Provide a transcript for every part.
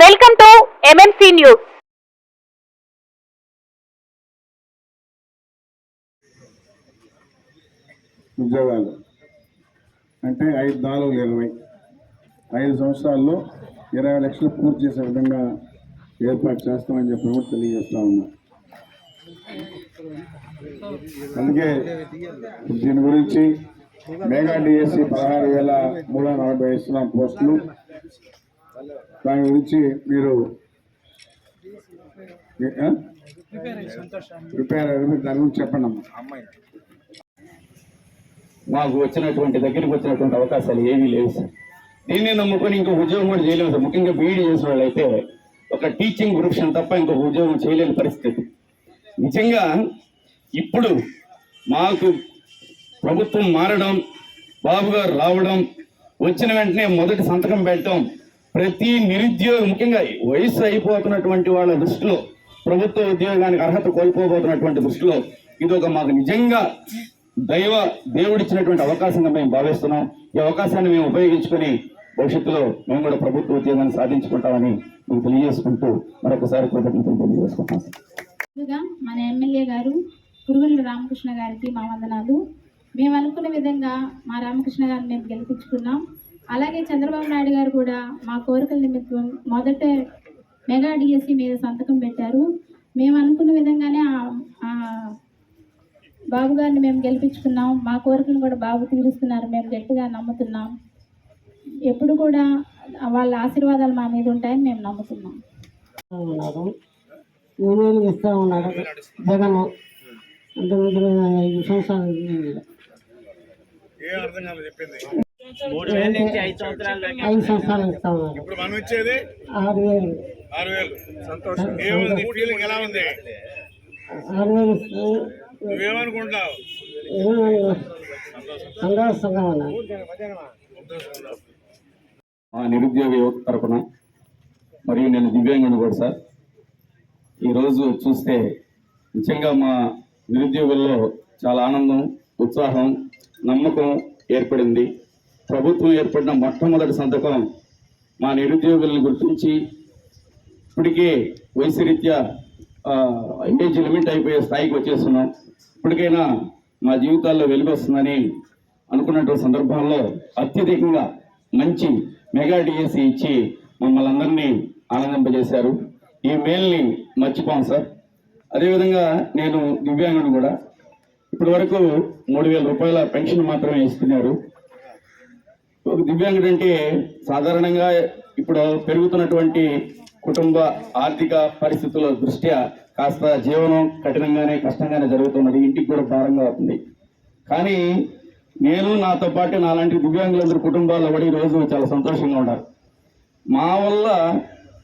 Welcome to MMC news ఉద్యోగాలు. అంటే ఐదు నాలుగు ఇరవై. ఐదు సంవత్సరాల్లో ఇరవై లక్షలు పూర్తి చేసే విధంగా ఏర్పాటు చేస్తామని చెప్పి కూడా తెలియజేస్తా ఉన్నా. అందుకే దీని గురించి మెగా డిఎస్సి పదహారు వేల మూడు వందల నలభై ఇస్తున్నాం పోస్టులు దాని గురించి మీరు రిపేర్ ఆ? ప్రిపేర్ అయ్యారు దాని గురించి చెప్పండి అమ్మా. మాకు వచ్చినటువంటి దగ్గరికి వచ్చినటువంటి అవకాశాలు ఏమీ లేవు సార్. దీన్ని నమ్ముకొని ఇంకో ఉద్యోగం కూడా చేయలేము సార్. ముఖ్యంగా బీఈడీ చేసిన వాళ్ళైతే ఒక టీచింగ్ ప్రొఫెషన్ తప్ప ఇంకొక ఉద్యోగం చేయలేని పరిస్థితి. నిజంగా ఇప్పుడు మాకు ప్రభుత్వం మారడం బాబు గారు రావడం వచ్చిన వెంటనే మొదటి సంతకం పెట్టడం ప్రతి నిరుద్యోగం ముఖ్యంగా వయసు అయిపోతున్నటువంటి వాళ్ళ దృష్టిలో ప్రభుత్వ ఉద్యోగానికి అర్హత కోల్పోబోతున్నటువంటి దృష్టిలో ఇది ఒక మాకు నిజంగా దైవ దేవుడిచ్చినటువంటి అవకాశంగా మేము భావిస్తున్నాం. ఈ అవకాశాన్ని మేము ఉపయోగించుకొని భవిష్యత్తులో మేము కూడా ప్రభుత్వ ఉద్యోగాన్ని సాధించుకుంటామని మేము తెలియజేసుకుంటూ మరొకసారి కృతజ్ఞతలు తెలియజేసుకుంటాం ముందుగా మన ఎమ్మెల్యే గారు కురుగుల రామకృష్ణ గారికి మా వందనాలు. మేము అనుకున్న విధంగా మా రామకృష్ణ గారిని మేము గెలిపించుకున్నాం. అలాగే చంద్రబాబు నాయుడు గారు కూడా మా కోరికల నిమిత్తం మొదట మెగా డిఎస్సి మీద సంతకం పెట్టారు. మేము అనుకున్న విధంగానే బాబు గారిని మేము గెలిపించుకున్నాం. మా కోరికలను కూడా బాబు తీరుస్తున్నారు. మేము గట్టిగా నమ్ముతున్నాం. ఎప్పుడు కూడా వాళ్ళ ఆశీర్వాదాలు మా మీద ఉంటాయని మేము నమ్ముతున్నాం. ఉన్నారు యూనియన్ ఇస్తూ ఉన్నారు జగన్ అంటే మీరు ఐదు సంవత్సరాలు ఐదు సంవత్సరాలు ఇస్తా ఉన్నారు. ఇప్పుడు మనం ఇచ్చేది? ఆరు వేలు. ఆరు వేలు. సంతోషం. ఏముంది? ఫీలింగ్ ఎలా ఉంది? ఆరు వేలు సంతోషంగా ఉన్నారు మా నిరుద్యోగ యువత తరపున మరియు నేను దివ్యాంగుని కూడా సార్. ఈరోజు చూస్తే నిజంగా మా నిరుద్యోగుల్లో చాలా ఆనందం ఉత్సాహం నమ్మకం ఏర్పడింది. ప్రభుత్వం ఏర్పడిన మొట్టమొదటి సంతకం మా నిరుద్యోగులను గుర్తించి ఇప్పటికే వయసు రీత్యా ఏజ్ లిమిట్ అయిపోయే స్థాయికి వచ్చేస్తున్నాం. ఇప్పటికైనా మా జీవితాల్లో వెలుగు వస్తుందని అనుకున్నటువంటి సందర్భంలో అత్యధికంగా మంచి మెగా డిఎస్సి ఇచ్చి మమ్మల్ని అందరినీ ఆనందింపజేశారు. ఈ మేల్ని మర్చిపోం సార్. అదేవిధంగా నేను దివ్యాంగుడు కూడా. ఇప్పటి వరకు మూడు వేల రూపాయల పెన్షన్ మాత్రమే ఇస్తున్నారు. ఒక దివ్యాంగుడు అంటే సాధారణంగా ఇప్పుడు పెరుగుతున్నటువంటి కుటుంబ ఆర్థిక పరిస్థితుల దృష్ట్యా కాస్త జీవనం కఠినంగానే కష్టంగానే జరుగుతున్నది. ఇంటికి కూడా భారంగా అవుతుంది కానీ నేను నాతో పాటు నాలాంటి దివ్యాంగులందరూ కుటుంబాల్లో పడి రోజు చాలా సంతోషంగా ఉన్నారు. మా వల్ల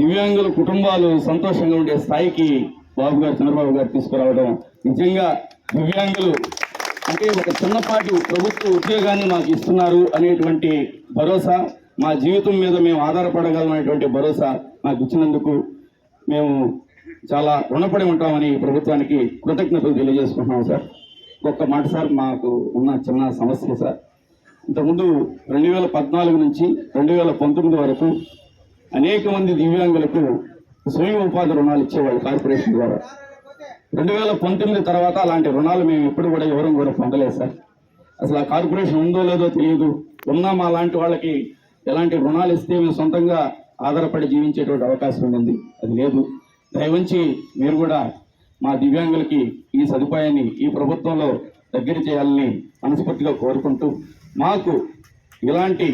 దివ్యాంగుల కుటుంబాలు సంతోషంగా ఉండే స్థాయికి బాబు గారు చంద్రబాబు గారు తీసుకురావడం నిజంగా దివ్యాంగులు అంటే ఒక చిన్నపాటి ప్రభుత్వ ఉద్యోగాన్ని మాకు ఇస్తున్నారు అనేటువంటి భరోసా మా జీవితం మీద మేము ఆధారపడగలమనేటువంటి భరోసా మాకు ఇచ్చినందుకు మేము చాలా రుణపడి ఉంటామని ప్రభుత్వానికి కృతజ్ఞతలు తెలియజేసుకుంటున్నాం సార్. ఒక్క మాట సార్ మాకు ఉన్న చిన్న సమస్య సార్. ఇంతకుముందు రెండు వేల పద్నాలుగు నుంచి రెండు వేల పంతొమ్మిది వరకు అనేక మంది దివ్యాంగులకు స్వయం ఉపాధి రుణాలు ఇచ్చేవాళ్ళు కార్పొరేషన్ ద్వారా. రెండు వేల పంతొమ్మిది తర్వాత అలాంటి రుణాలు మేము ఎప్పుడు కూడా ఎవరం కూడా పొందలేదు సార్. అసలు ఆ కార్పొరేషన్ ఉందో లేదో తెలియదు. ఉన్నా మా లాంటి వాళ్ళకి ఎలాంటి రుణాలు ఇస్తే మేము సొంతంగా ఆధారపడి జీవించేటువంటి అవకాశం ఉంది. అది లేదు. దయవంచి మీరు కూడా మా దివ్యాంగులకి ఈ సదుపాయాన్ని ఈ ప్రభుత్వంలో దగ్గర చేయాలని మనస్ఫూర్తిగా కోరుకుంటూ మాకు ఇలాంటి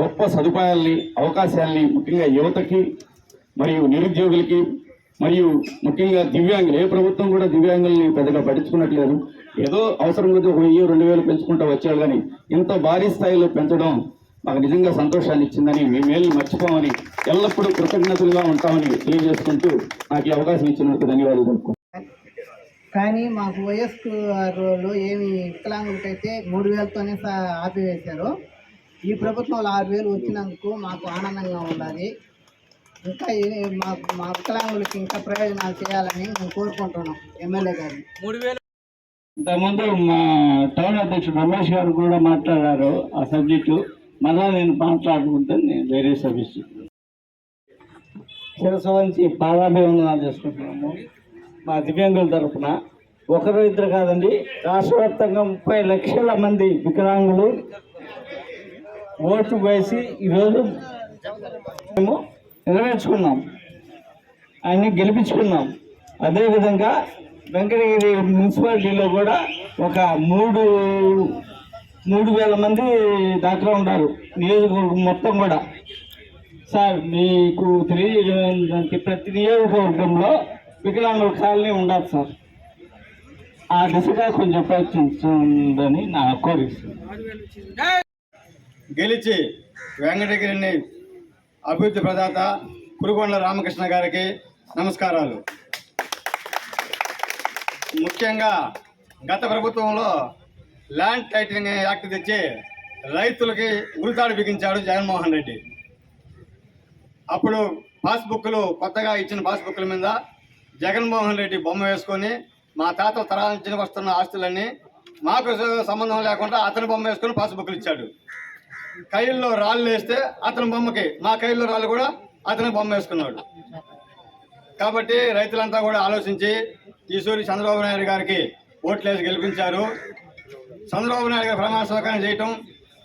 గొప్ప సదుపాయాల్ని అవకాశాల్ని ముఖ్యంగా యువతకి మరియు నిరుద్యోగులకి మరియు ముఖ్యంగా దివ్యాంగులు ఏ ప్రభుత్వం కూడా దివ్యాంగుల్ని పెద్దగా పట్టించుకున్నట్లేదు. ఏదో అవసరం కొద్దీ ఒక వెయ్యి రెండు వేలు పెంచుకుంటూ వచ్చాడు కానీ ఇంత భారీ స్థాయిలో పెంచడం మాకు నిజంగా సంతోషాన్ని ఇచ్చిందని మీ మేలు మర్చిపోమని ఎల్లప్పుడూ కృతజ్ఞతలుగా ఉంటామని తెలియజేసుకుంటూ నాకు ఈ అవకాశం ఇచ్చినందుకు ధన్యవాదాలు కానీ మాకు వయస్కులు ఏమి వికలాంగులకైతే మూడు వేలతోనే ఆపివేశారు. ఈ ప్రభుత్వంలో ఆరు వేలు వచ్చినందుకు మాకు ఆనందంగా ఉండాలి. ఇంకా మాకు మా వికలాంగులకి ఇంకా ప్రయోజనాలు చేయాలని మేము కోరుకుంటున్నాం ఎమ్మెల్యే గారిని. ఇంతకుముందు మా టౌన్ అధ్యక్షుడు రమేష్ గారు కూడా మాట్లాడారు ఆ సబ్జెక్టు. మళ్ళా నేను మాట్లాడుకుంటే నేను వేరే సబ్జెక్ట్. శిరస్సు వంచి పాదాభివందనాలు చేసుకుంటున్నాము. మా దివ్యాంగుల తరఫున ఒకరు ఇద్దరు కాదండి రాష్ట్ర వ్యాప్తంగా ముప్పై లక్షల మంది వికలాంగులు ఓటు వేసి ఈరోజు మేము నెరవేర్చుకున్నాం ఆయన్ని గెలిపించుకున్నాం. అదేవిధంగా వెంకటగిరి మున్సిపాలిటీలో కూడా ఒక మూడు మూడు వేల మంది దాకా ఉన్నారు. నియోజకవర్గం మొత్తం కూడా. సార్ మీకు తెలియజేయడం ఏంటంటే ప్రతి నియోజకవర్గంలో వికలాంగుల కాలనీ ఉండాలి సార్. ఆ దిశగా కొంచెం ప్రయత్నించండి నా కోరిక గెలిచి వెంకటగిరిని అభివృద్ధి ప్రదాత కురుగొండ రామకృష్ణ గారికి నమస్కారాలు. ముఖ్యంగా గత ప్రభుత్వంలో ల్యాండ్ టైటిలింగ్ యాక్ట్ తెచ్చి రైతులకి ఉరితాడు బిగించాడు జగన్మోహన్ రెడ్డి. అప్పుడు పాస్బుక్లు కొత్తగా ఇచ్చిన పాస్బుక్ల మీద జగన్మోహన్ రెడ్డి బొమ్మ వేసుకొని మా తాత తరాల నుంచి వస్తున్న ఆస్తులన్నీ మాకు సంబంధం లేకుండా అతని బొమ్మ వేసుకొని పాస్బుక్లు ఇచ్చాడు. కైల్లో రాళ్ళు వేస్తే అతని బొమ్మకి మా కైల్లో రాళ్ళు కూడా అతని బొమ్మ వేసుకున్నాడు. కాబట్టి రైతులంతా కూడా ఆలోచించి ఈసూరి చంద్రబాబు నాయుడు గారికి ఓట్లేసి గెలిపించారు. చంద్రబాబు నాయుడు గారి ప్రమాణ స్వీకారం చేయటం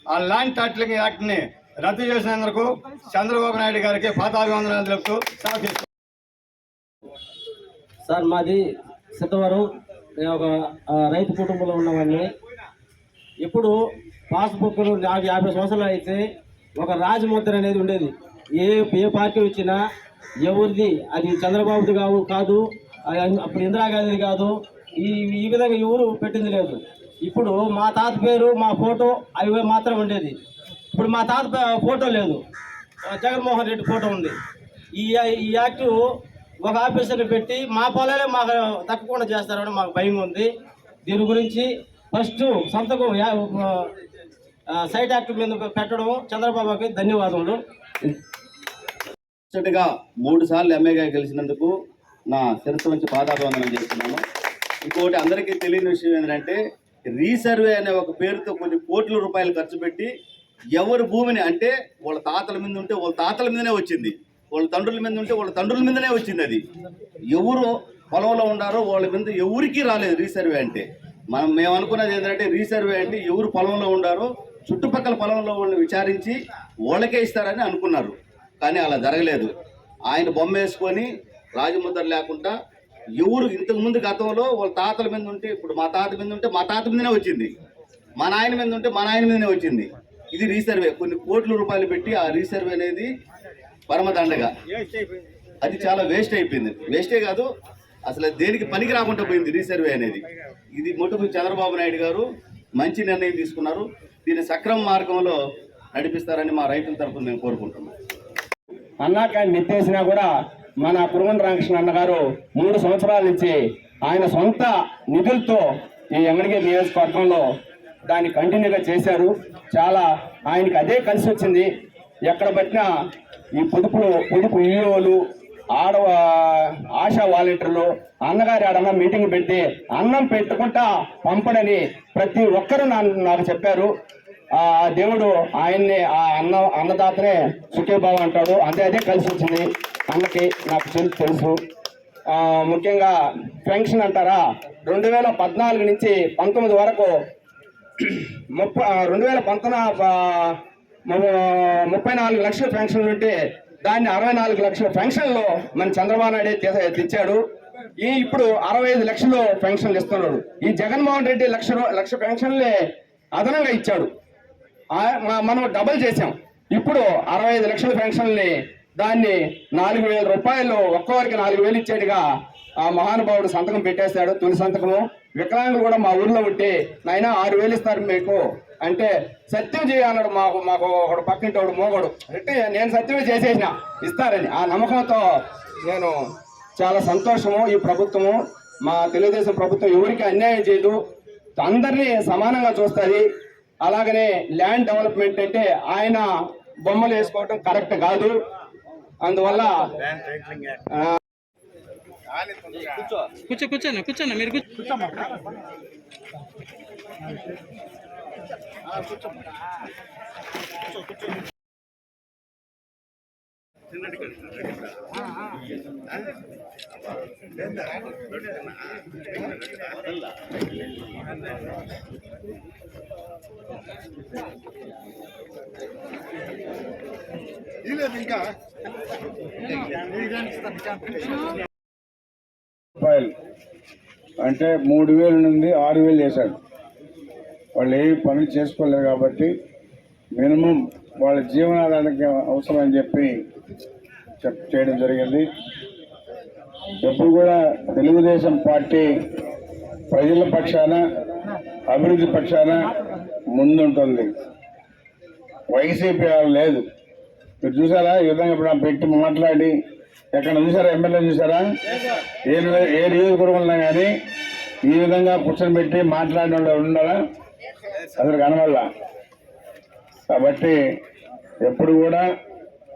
ఆ ల్యాండ్ టాట్లింగ్ యాక్ట్ని రద్దు చేసినందుకు చంద్రబాబు నాయుడు గారికి పాతాభివందనాలు తెలుపుతూ సెలవు సార్ మాది సిద్ధవరం. నేను ఒక రైతు కుటుంబంలో ఉన్నవాడిని. ఇప్పుడు పాస్బుక్లు నాకు యాభై సంవత్సరాలు అయితే ఒక రాజముద్ర అనేది ఉండేది. ఏ ఏ పార్టీ వచ్చినా ఎవరిది? అది చంద్రబాబుది కావు కాదు. అది అప్పుడు ఇందిరాగాంధీ కాదు. ఈ ఈ విధంగా ఎవరు పెట్టింది లేదు. ఇప్పుడు మా తాత పేరు మా ఫోటో అవి మాత్రం ఉండేది. ఇప్పుడు మా తాత ఫోటో లేదు. జగన్మోహన్ రెడ్డి ఫోటో ఉంది. ఈ ఈ యాక్ట్ ఒక ఆఫీసర్ని పెట్టి మా పొలాలే మాకు తప్పకుండా చేస్తారని మాకు భయం ఉంది. దీని గురించి ఫస్ట్ సంతకం సైట్ యాక్ట్ మీద పెట్టడం చంద్రబాబుకి ధన్యవాదములు. ముచ్చటగా మూడు సార్లు ఎమ్మెల్యేగా గెలిచినందుకు నా శిరస్సు నుంచి పాదాభివందనం చేస్తున్నాను. ఇంకోటి అందరికీ తెలియని విషయం ఏంటంటే రీసర్వే అనే ఒక పేరుతో కొన్ని కోట్ల రూపాయలు ఖర్చు పెట్టి ఎవరి భూమిని అంటే వాళ్ళ తాతల మీద ఉంటే వాళ్ళ తాతల మీదనే వచ్చింది. వాళ్ళ తండ్రుల మీద ఉంటే వాళ్ళ తండ్రుల మీదనే వచ్చింది అది. ఎవరు పొలంలో ఉన్నారో వాళ్ళ మీద ఎవరికీ రాలేదు రీసర్వే అంటే. మనం మేము అనుకున్నది ఏంటంటే రీసర్వే అంటే ఎవరు పొలంలో ఉండారో చుట్టుపక్కల పొలంలో వాళ్ళని విచారించి వాళ్ళకే ఇస్తారని అనుకున్నారు. కానీ అలా జరగలేదు. ఆయన బొమ్మ వేసుకొని రాజముద్ర లేకుండా ఎవరు ఇంతకుముందు గతంలో వాళ్ళ తాతల మీద ఉంటే ఇప్పుడు మా తాత మీద ఉంటే మా తాత మీదనే వచ్చింది. మా నాయన మీద ఉంటే మా నాయన మీదనే వచ్చింది. ఇది రీసర్వే. కొన్ని కోట్ల రూపాయలు పెట్టి ఆ రీసర్వే అనేది పరమదండగా. అది చాలా వేస్ట్ అయిపోయింది. వేస్టే కాదు అసలు దేనికి పనికి రాకుండా పోయింది రీసర్వే అనేది. ఇది మొట్టమొదటి చంద్రబాబు నాయుడు గారు మంచి నిర్ణయం తీసుకున్నారు. దీన్ని సక్రమ మార్గంలో నడిపిస్తారని మా రైతుల తరఫున మేము కోరుకుంటున్నాం. అన్నాకాయని నెత్తేసినా కూడా మన కురుమన్ రామకృష్ణ అన్నగారు మూడు సంవత్సరాల నుంచి ఆయన సొంత నిధులతో ఈ ఎంగడిగిరి నియోజకవర్గంలో దాన్ని కంటిన్యూగా చేశారు. చాలా ఆయనకి అదే కలిసి వచ్చింది. ఎక్కడ పట్టినా ఈ పొదుపులు పొదుపు ఈఓలు ఆడ ఆశా వాలంటీర్లు అన్నగారి ఆడన్న మీటింగ్ పెట్టి అన్నం పెట్టుకుంటా పంపడని ప్రతి ఒక్కరూ నా- నాకు చెప్పారు. ఆ దేవుడు ఆయన్ని ఆ అన్న అన్నదాతనే సుఖీభావ అంటాడు. అంతే అదే కలిసి వచ్చింది. అన్నకి నాకు తెలుసు. ముఖ్యంగా పెన్షన్ అంటారా? రెండు వేల పద్నాలుగు నుంచి పంతొమ్మిది వరకు ముప్పై రెండు వేల పంతొమ్మిది ముప్పై నాలుగు లక్షల పెన్షన్లు ఉంటే దాన్ని అరవై నాలుగు లక్షల పెన్షన్లో మన చంద్రబాబు నాయుడు తెచ్చాడు ఈ ఇప్పుడు అరవై ఐదు లక్షలు పెన్షన్లు ఇస్తున్నాడు. ఈ జగన్మోహన్ రెడ్డి లక్ష లక్ష పెన్షన్లే అదనంగా ఇచ్చాడు. మనం డబుల్ చేసాం. ఇప్పుడు అరవై ఐదు లక్షల పెన్షన్ని దాన్ని నాలుగు వేల రూపాయలు ఒక్కవారికి నాలుగు వేలు ఇచ్చేట్టుగా ఆ మహానుభావుడు సంతకం పెట్టేశాడు. తొలి సంతకము. వికలాంగులు కూడా మా ఊర్లో ఉంటే నాయన ఆరు వేలు ఇస్తారు మీకు. అంటే సత్యం చేయాలడు మాకు మాకు ఒకడు పక్కింటోడు మోగడు. అంటే నేను సత్యమే చేసేసిన. ఇస్తారని. ఆ నమ్మకంతో నేను చాలా సంతోషము ఈ ప్రభుత్వము మా తెలుగుదేశం ప్రభుత్వం ఎవరికి అన్యాయం చేయదు. అందరినీ సమానంగా చూస్తుంది. అలాగనే ల్యాండ్ డెవలప్మెంట్ అంటే ఆయన బొమ్మలు వేసుకోవటం కరెక్ట్ కాదు. అందువల్ల కూర్చో కూర్చోండి కూర్చోండి మీరు కూర్చో. రూపాయలు. అంటే మూడు వేలు నుండి ఆరు వేలు చేశాడు. వాళ్ళు ఏ పనులు చేసుకోలేరు కాబట్టి మినిమం వాళ్ళ జీవనాధారానికి అవసరం అని చెప్పి చెప్ చేయడం జరిగింది. ఎప్పుడు కూడా తెలుగుదేశం పార్టీ ప్రజల పక్షాన అభివృద్ధి పక్షాన ముందుంటుంది. వైసీపీ వాళ్ళు లేదు. మీరు చూసారా? ఈ విధంగా ఇప్పుడు పెట్టి మాట్లాడి ఎక్కడ చూసారా? ఎమ్మెల్యే చూసారా? ఏ నియో- ఏ నియోజకవర్గంలో కానీ ఈ విధంగా కూర్చొని పెట్టి మాట్లాడిన వాళ్ళు ఉన్నారా? అందరు కనవల్ల కాబట్టి ఎప్పుడు కూడా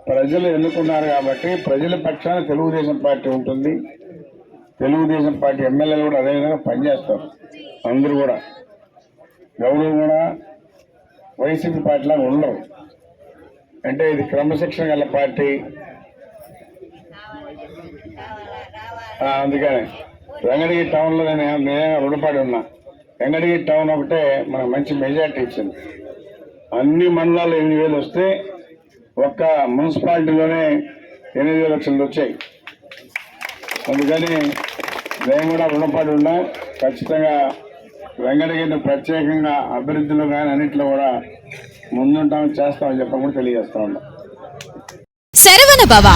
ప్రజలు ఎన్నుకున్నారు కాబట్టి ప్రజల పక్షాన తెలుగుదేశం పార్టీ ఉంటుంది. తెలుగుదేశం పార్టీ ఎమ్మెల్యేలు కూడా అదేవిధంగా పనిచేస్తారు. అందరూ కూడా. ఎవరు కూడా వైసీపీ పార్టీలాగా ఉండరు. అంటే ఇది క్రమశిక్షణ గల పార్టీ. అందుకని. రంగడిగి టౌన్లో నేను నేను రుణపడి ఉన్నా. వెంకటగిరి టౌన్ ఒకటే మనకు మంచి మెజార్టీ ఇచ్చింది. అన్ని మండలాల్లో ఎనిమిది వేలు వస్తే ఒక్క మున్సిపాలిటీలోనే ఎనిమిది వేల లక్షలు వచ్చాయి. అందుకని మేము కూడా రుణపడి ఉన్నా ఖచ్చితంగా వెంకటగిరిని ప్రత్యేకంగా అభివృద్ధిలో కానీ అన్నింటిలో కూడా ముందుంటామని చేస్తామని చెప్పకుండా కూడా తెలియజేస్తా ఉన్నాం. Saravana Baba